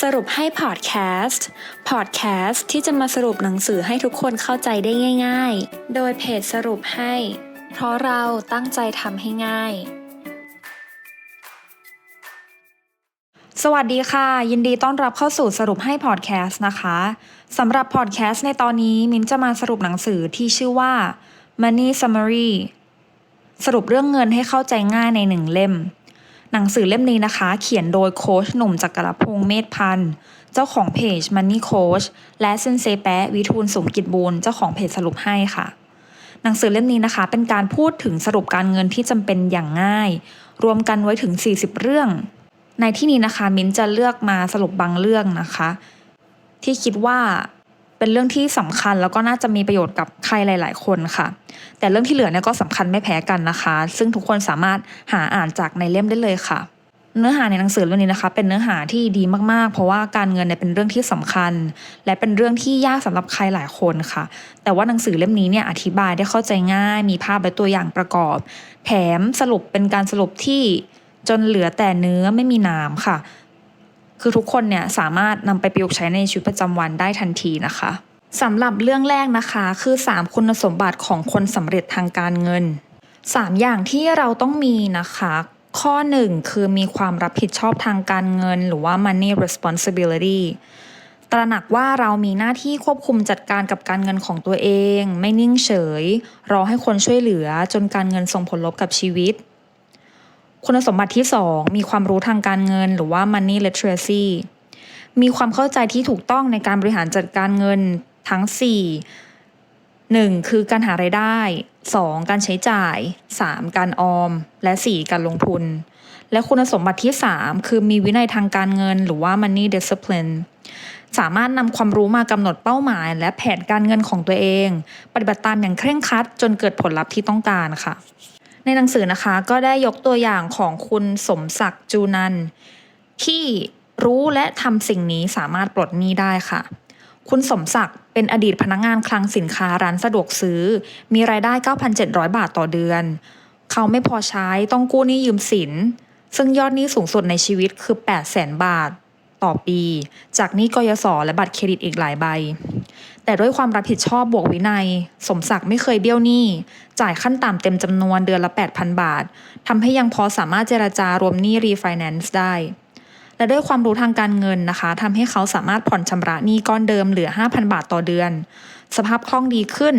สรุปให้พอดแคสต์ พอดแคสต์ที่จะมาสรุปหนังสือให้ทุกคนเข้าใจได้ง่าย ๆ โดยเพจสรุปให้ เพราะเราตั้งใจทำให้ง่าย สวัสดีค่ะ ยินดีต้อนรับเข้าสู่สรุปให้พอดแคสต์นะคะสำหรับพอดแคสต์ในตอนนี้มิ้นจะมาสรุปหนังสือที่ชื่อว่า Money Summary สรุปเรื่องเงินให้เข้าใจง่ายในหนึ่งเล่ม หนังสือเล่มนี้นะคะ เขียนโดยโค้ชหนุ่มจักรพงษ์เมธพันธ์เจ้าของเพจ Money Coach และเซนเซแปะวิทูลสมกิจบูร์เจ้าของเพจสรุปให้ค่ะ หนังสือเล่มนี้นะคะ เป็นการพูดถึงสรุปการเงินที่จำเป็นอย่างง่าย รวมกันไว้ถึง 40 เรื่อง ในที่นี้นะคะ มิ้นจะเลือกมาสรุปบางเรื่องนะคะ ที่คิดว่า เป็นเรื่องที่สำคัญแล้วก็น่าจะมีประโยชน์กับใครหลาย ๆ คนค่ะ แต่เรื่องที่เหลือเนี่ยก็สำคัญไม่แพ้กันนะคะ ซึ่งทุกคนสามารถหาอ่านจากในเล่มได้เลยค่ะ เนื้อหาในหนังสือเล่มนี้นะคะ เป็นเนื้อหาที่ดีมากๆ เพราะว่าการเงินเนี่ยเป็นเรื่องที่สำคัญ และเป็นเรื่องที่ยากสำหรับใครหลายคนค่ะ แต่ว่าหนังสือเล่มนี้เนี่ยอธิบายได้เข้าใจง่าย มีภาพและตัวอย่างประกอบ แถมสรุปเป็นการสรุปที่จนเหลือแต่เนื้อไม่มีน้ำค่ะ คือทุกคนเนี่ยสามารถนำไปประยุกต์ใช้ในชีวิตประจำวันได้ทันทีนะคะสำหรับเรื่องแรกนะคะ คือ 3 คุณสมบัติของคนสำเร็จทางการเงิน 3 อย่างที่เราต้องมีนะคะ ข้อ 1 คือมีความรับผิดชอบทางการเงิน หรือว่า money responsibility ตระหนักว่าเรามีหน้าที่ควบคุมจัดการกับการเงินของตัวเอง ไม่นิ่งเฉย รอให้คนช่วยเหลือจนการเงินส่งผลลบกับชีวิต คุณสมบัติที่ 2 มีความรู้ทางการเงิน หรือว่า money literacy มีความเข้าใจที่ถูกต้องในการบริหารจัดการเงินทั้ง 4 1. คือการหารายได้ 2. การใช้จ่าย 3. การออม และ 4. การลงทุน และคุณสมบัติที่ 3 คือมีวินัยทางการเงิน หรือว่า money discipline สามารถนำความรู้มากำหนดเป้าหมาย และแผนการเงินของตัวเอง ปฏิบัติตามอย่างเคร่งครัด จนเกิดผลลัพธ์ที่ต้องการค่ะ ในหนังสือนะคะก็ได้ยกตัวอย่างของคุณสมศักดิ์จูนันที่รู้และทำสิ่งนี้สามารถปลดหนี้ได้ค่ะ คุณสมศักดิ์เป็นอดีตพนักงานคลังสินค้าร้านสะดวกซื้อ มีรายได้ 9,700 บาทต่อเดือน เขาไม่พอใช้ต้องกู้หนี้ยืมสิน ซึ่งยอดหนี้สูงสุดในชีวิตคือ 800,000 บาท ต่อปี จากหนี้กยศและบัตรเครดิตอีกหลายใบ แต่ด้วยความรับผิดชอบบวกวินัย สมศักดิ์ไม่เคยเบี้ยวหนี้ จ่ายขั้นต่ำเต็มจำนวนเดือนละ 8,000 บาททำให้ยังพอสามารถเจราจารวมหนี้รีไฟแนนซ์ได้ และด้วยความรู้ทางการเงินนะคะทำให้เขาสามารถผ่อนชำระหนี้ก้อนเดิมเหลือ 5,000 บาทต่อเดือน สภาพคล่องดีขึ้น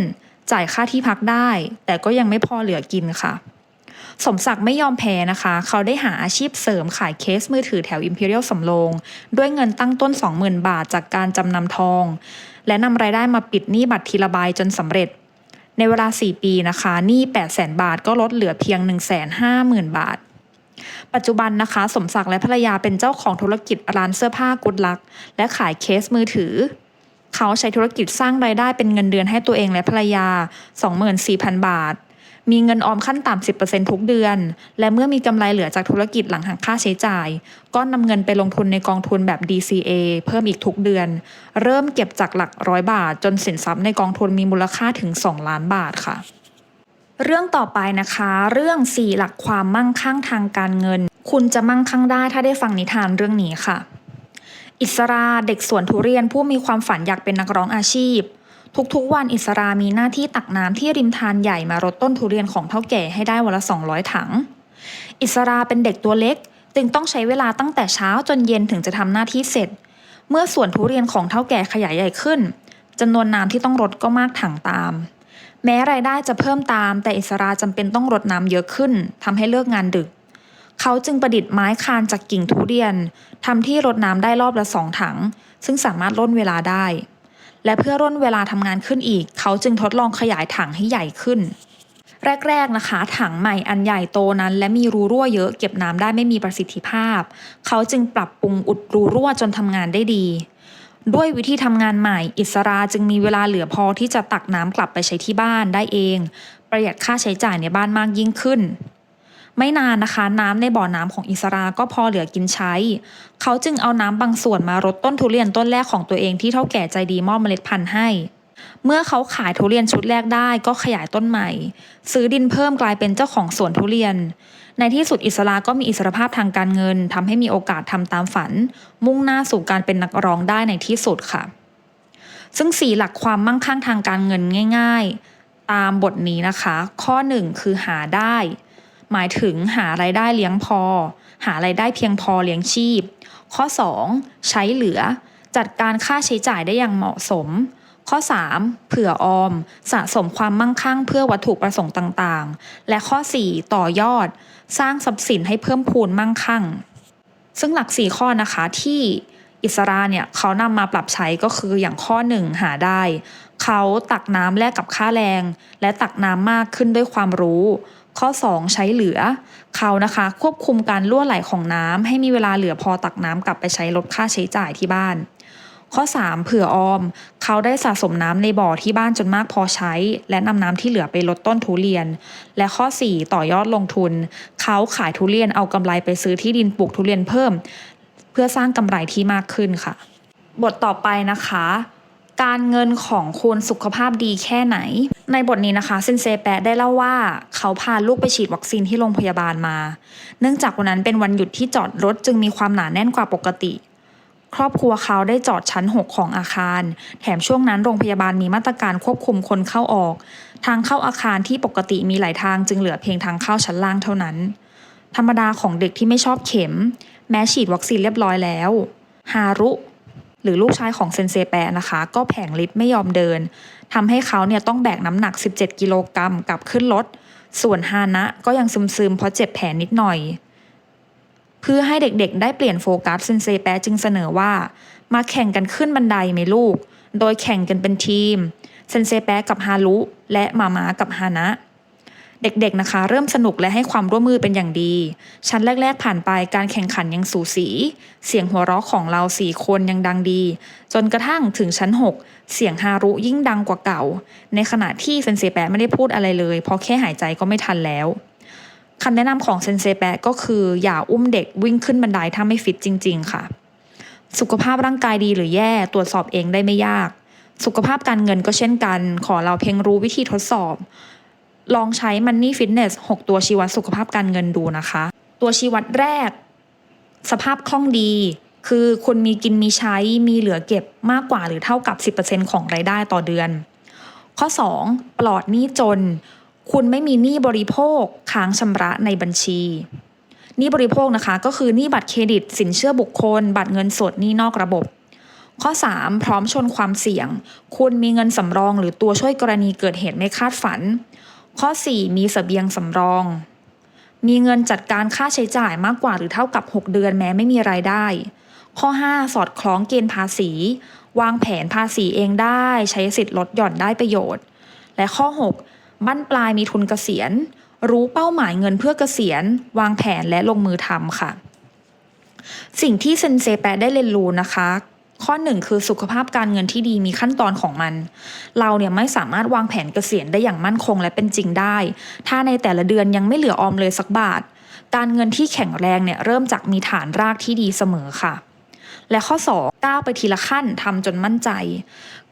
จ่ายค่าที่พักได้ แต่ก็ยังไม่พอเหลือกินค่ะ สมศักดิ์ไม่ยอมแพ้นะคะ เขาได้หาอาชีพเสริมขายเคสมือถือแถว Imperial สำโรง ด้วยเงินตั้งต้น 20,000 บาทจากการจำนำทอง และนำรายได้มาปิดหนี้บัตรทีละใบจนสำเร็จ ในเวลา 4 ปีนะคะหนี้800,000 บาทก็ลดเหลือเพียง 150,000 บาทปัจจุบันนะคะ สมศักดิ์และภรรยาเป็นเจ้าของธุรกิจร้านเสื้อผ้ากุดลัก และขายเคสมือถือ เขาใช้ธุรกิจสร้างรายได้เป็นเงินเดือนให้ตัวเองและภรรยา 24,000 บาท มีเงินออมขั้นต่ำ 10%ทุกเดือน และเมื่อมีกำไรเหลือจากธุรกิจหลังหักค่าใช้จ่าย ก็นำเงินไปลงทุนในกองทุนแบบ DCA เพิ่มอีกทุกเดือน เริ่มเก็บจากหลักร้อยบาท จนสินทรัพย์ในกองทุนมีมูลค่าถึง 2 ล้านบาทค่ะ เรื่องต่อไปนะคะ เรื่อง 4 หลักความมั่งคั่งทางการเงิน คุณจะมั่งคั่งได้ถ้าได้ฟังนิทานเรื่องนี้ค่ะอิสราเด็กสวนทุเรียนผู้มีความฝันอยากเป็นนักร้องอาชีพ ทุกๆ วันอิสรามีหน้าที่ตักน้ำที่ริมทานใหญ่มารดต้นทุเรียนของเท่าแก่ให้ได้วันละ 200 ถัง อิสราเป็นเด็กตัวเล็ก จึงต้องใช้เวลาตั้งแต่เช้าจนเย็นถึงจะทำหน้าที่เสร็จ เมื่อสวนทุเรียนของเท่าแก่ขยายใหญ่ขึ้นจำนวนน้ำที่ต้องรดก็มากถังตาม แม้รายได้จะเพิ่มตาม แต่อิสราจำเป็นต้องรดน้ำเยอะขึ้นทำให้เลิกงานดึก เขาจึงประดิษฐ์ไม้คานจากกิ่งทุเรียนทำที่รดน้ำได้รอบละสองถัง ซึ่งสามารถร่นเวลาได้ และเพื่อร่นเวลาทำงานขึ้นอีก เขาจึงทดลองขยายถังให้ใหญ่ขึ้น แรกๆนะคะ ถังใหม่อันใหญ่โตนั้น และมีรูรั่วเยอะเก็บน้ำได้ไม่มีประสิทธิภาพ เขาจึงปรับปรุงอุดรูรั่วจนทำงานได้ดี ด้วยวิธีทำงานใหม่ อิสราจึงมีเวลาเหลือพอที่จะตักน้ำกลับไปใช้ที่บ้านได้เอง ประหยัดค่าใช้จ่ายในบ้านมากยิ่งขึ้น ไม่นานนะคะ น้ำในบ่อน้ำของอิสราก็พอเหลือกินใช้ เขาจึงเอาน้ำบางส่วนมารดต้นทุเรียนต้นแรกของตัวเองที่เท่าแก่ใจดีมอบเมล็ดพันธุ์ให้ เมื่อเขาขายทุเรียนชุดแรกได้ก็ขยายต้นใหม่ ซื้อดินเพิ่มกลายเป็นเจ้าของสวนทุเรียน ในที่สุดอิสราก็มีอิสรภาพทางการเงินทำให้มีโอกาสทำตามฝัน มุ่งหน้าสู่การเป็นนักร้องได้ในที่สุดค่ะ ซึ่งสี่หลักความมั่งคั่งทางการเงินง่าย ๆ ตามบทนี้นะคะ ข้อหนึ่งคือหาได้ หมายถึงหาไรายได้เลี้ยงพอ หาไรายได้เพียงพอเลี้ยงชีพ ข้อ 2 ใช้เหลือ จัดการค่าใช้จ่ายได้อย่างเหมาะสม ข้อ 3 เผื่อออม สะสมความมั่งคั่งเพื่อวัตถุประสงค์ต่างๆ และข้อ 4 ต่อยอด สร้างทรัพย์สินให้เพิ่มพูนมั่งคั่ง ซึ่งหลัก 4 ข้อนะคะที่อิสราเนี่ยเขานำมาปรับใช้ก็คืออย่างข้อ1หาได้ เขาตักน้ำแลกกับค่าแรง และตักน้ำมากขึ้นด้วยความรู้ ข้อ 2 ใช้เหลือ เขานะคะ ควบคุมการล่วไหลของน้ำให้มีเวลาเหลือพอตักน้ำกลับไปใช้ลดค่าใช้จ่ายที่บ้าน ข้อ 3 เผื่อออม เขาได้สะสมน้ำในบ่อที่บ้านจนมากพอใช้ และนำน้ำที่เหลือไปลดต้นทุเรียน และข้อ 4 ต่อยอดลงทุน เขาขายทุเรียนเอากำไรไปซื้อที่ดินปลูกทุเรียนเพิ่ม เพื่อสร้างกำไรที่มากขึ้นค่ะ บทต่อไปนะคะ การเงินของคุณสุขภาพดีแค่ไหน ในบทนี้นะคะซินเซแปะได้เล่าว่า เขาพาลูกไปฉีดวัคซีนที่โรงพยาบาลมา เนื่องจากวันนั้นเป็นวันหยุดที่จอดรถจึงมีความหนาแน่นกว่าปกติ ครอบครัวเขาได้จอดชั้น 6 ของอาคาร แถมช่วงนั้นโรงพยาบาลมีมาตรการควบคุมคนเข้าออก ทางเข้าอาคารที่ปกติมีหลายทางจึงเหลือเพียงทางเข้าชั้นล่างเท่านั้น ธรรมดาของเด็กที่ไม่ชอบเข็ม แม้ฉีดวัคซีนเรียบร้อยแล้วฮารุ หรือลูกชายของเซนเซแปะนะคะ ก็แผงลิฟต์ไม่ยอมเดินทำให้เขาเนี่ยต้องแบกน้ำหนัก 17 กิโลกรัมกลับขึ้นรถ ส่วนฮานะก็ยังซึมๆเพราะเจ็บแผลนิดหน่อย เพื่อให้เด็กๆ ได้เปลี่ยนโฟกัสเซนเซแปะจึงเสนอว่า มาแข่งกันขึ้นบันไดไหมลูก โดยแข่งกันเป็นทีมเซนเซแปะกับฮารุและมามากับฮานะ เด็กๆนะคะ เริ่มสนุกและให้ความร่วมมือเป็นอย่างดี ชั้นแรก ๆ ผ่านไปการแข่งขันยังสูสี เสียงหัวเราะของเราสี่คนยังดังดี จนกระทั่งถึงชั้น 6 เสียงฮารุยิ่งดังกว่าเก่า ในขณะที่เซนเซแปะไม่ได้พูดอะไรเลยเพราะแค่หายใจก็ไม่ทันแล้วคำแนะนำของเซนเซแปะก็คืออย่าอุ้มเด็กวิ่งขึ้นบันไดถ้าไม่ฟิตจริง ๆ ค่ะ สุขภาพร่างกายดีหรือแย่ตรวจสอบเองได้ไม่ยาก สุขภาพการเงินก็เช่นกัน ขอเราเพียงรู้วิธีทดสอบ ลองใช้ Money Fitness 6 ตัวชี้วัดสุขภาพการเงินดูนะคะ ตัวชี้วัดแรก สภาพคล่องดี คือคุณมีกินมีใช้มีเหลือเก็บมากกว่าหรือเท่ากับ 10%ของรายได้ต่อเดือน ข้อ 2 ปลอดหนี้จน คุณไม่มีหนี้บริโภคค้างชำระในบัญชีหนี้บริโภคนะคะ ก็คือหนี้บัตรเครดิต สินเชื่อบุคคล บัตรเงินสดหนี้นอกระบบข้อ 3 พร้อมชนความเสี่ยง คุณมีเงินสำรองหรือตัวช่วยกรณีเกิดเหตุไม่คาดฝัน ข้อ 4 มีเสบียงสำรอง มีเงินจัดการค่าใช้จ่ายมากกว่าหรือเท่ากับ 6 เดือนแม้ไม่มีรายได้ ข้อ 5 สอดคล้องเกณฑ์ภาษี วางแผนภาษีเองได้ ใช้สิทธิ์ลดหย่อนได้ประโยชน์ และข้อ 6 บั้นปลายมีทุนเกษียณ รู้เป้าหมายเงินเพื่อเกษียณ วางแผนและลงมือทำค่ะ สิ่งที่เซนเซแปะได้เรียนรู้นะคะ ข้อหนึ่งคือสุขภาพการเงินที่ดีมีขั้นตอนของมัน เราเนี่ยไม่สามารถวางแผนเกษียณได้อย่างมั่นคงและเป็นจริงได้ ถ้าในแต่ละเดือนยังไม่เหลือออมเลยสักบาท การเงินที่แข็งแรงเนี่ยเริ่มจากมีฐานรากที่ดีเสมอค่ะ และข้อ2ก้าวไปทีละขั้นทำจนมั่นใจ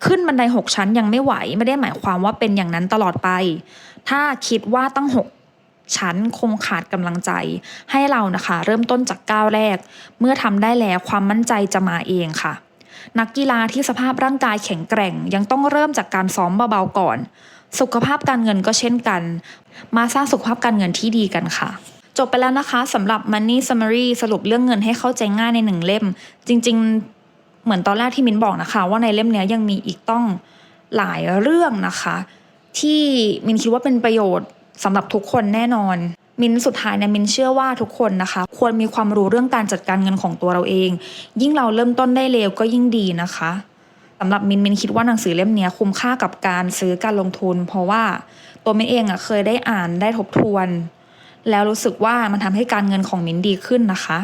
ขึ้นบันได 6 ชั้นยังไม่ไหวไม่ได้หมายความว่าเป็นอย่างนั้นตลอดไป ถ้าคิดว่าตั้ง6ชั้นคงขาดกำลังใจ ให้เรานะคะ เริ่มต้นจากก้าวแรก เมื่อทำได้แล้วความมั่นใจจะมาเองค่ะ นักกีฬาที่สภาพร่างกายแข็งแกร่ง ยังต้องเริ่มจากการซ้อมเบาๆก่อน สุขภาพการเงินก็เช่นกัน มาสร้างสุขภาพการเงินที่ดีกันค่ะ จบไปแล้วนะคะสำหรับ Money Summary สรุปเรื่องเงินให้เข้าใจง่ายในหนึ่งเล่ม จริง ๆ เหมือนตอนแรกที่มินบอกนะคะ ว่าในเล่มนี้ยังมีอีกต้องหลายเรื่องนะคะ ที่มินคิดว่าเป็นประโยชน์สำหรับทุกคนแน่นอน มินสุดท้ายเนี่ยมินเชื่อว่าทุกคนนะคะ ควรมีความรู้เรื่องการจัดการเงินของตัวเราเอง ยิ่งเราเริ่มต้นได้เร็วก็ยิ่งดีนะคะสำหรับมินมินคิดว่าหนังสือเล่มนี้คุ้มค่ากับการซื้อการลงทุน เพราะว่าตัวมินเองอะเคยได้อ่านได้ทบทวน แล้วรู้สึกว่ามันทำให้การเงินของมินดีขึ้นนะคะ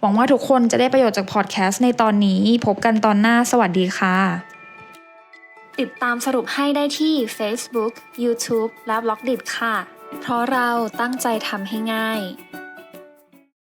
หวังว่าทุกคนจะได้ประโยชน์จากพอดแคสต์ในตอนนี้ พบกันตอนหน้าสวัสดีค่ะ ติดตามสรุปให้ได้ที่ Facebook, YouTube และ b ล็อกดิค่ะ เพราะเราตั้งใจทำให้ง่าย